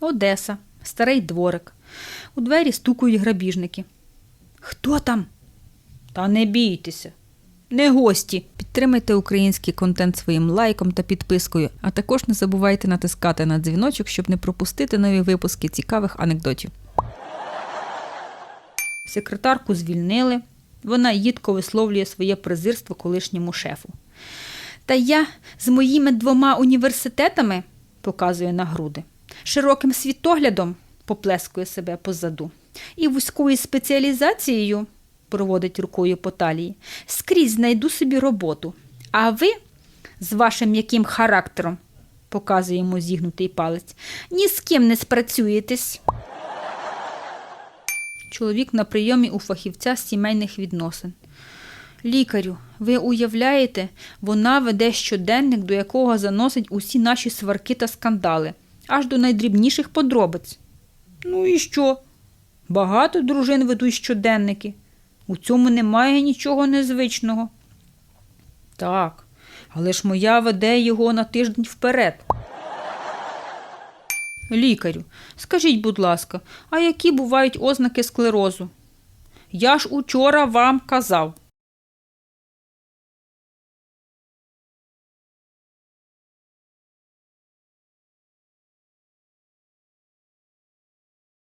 Одеса, старий дворик. У двері стукають грабіжники. Хто там? Та не бійтеся. Не гості. Підтримайте український контент своїм лайком та підпискою, а також не забувайте натискати на дзвіночок, щоб не пропустити нові випуски цікавих анекдотів. Секретарку звільнили. Вона їдко висловлює своє презирство колишньому шефу. Та я з моїми двома університетами, показує на груди, широким світоглядом поплескує себе позаду, і вузькою спеціалізацією, проводить рукою по талії, скрізь знайду собі роботу. А ви з вашим м'яким характером, показує йому зігнутий палець, ні з ким не спрацюєтесь. Чоловік на прийомі у фахівця з сімейних відносин. Лікарю, ви уявляєте, вона веде щоденник, до якого заносить усі наші сварки та скандали, аж до найдрібніших подробиць. Ну і що? Багато дружин ведуть щоденники. У цьому немає нічого незвичного. Так, але ж моя веде його на тиждень вперед. Лікарю, скажіть, будь ласка, а які бувають ознаки склерозу? Я ж учора вам казав.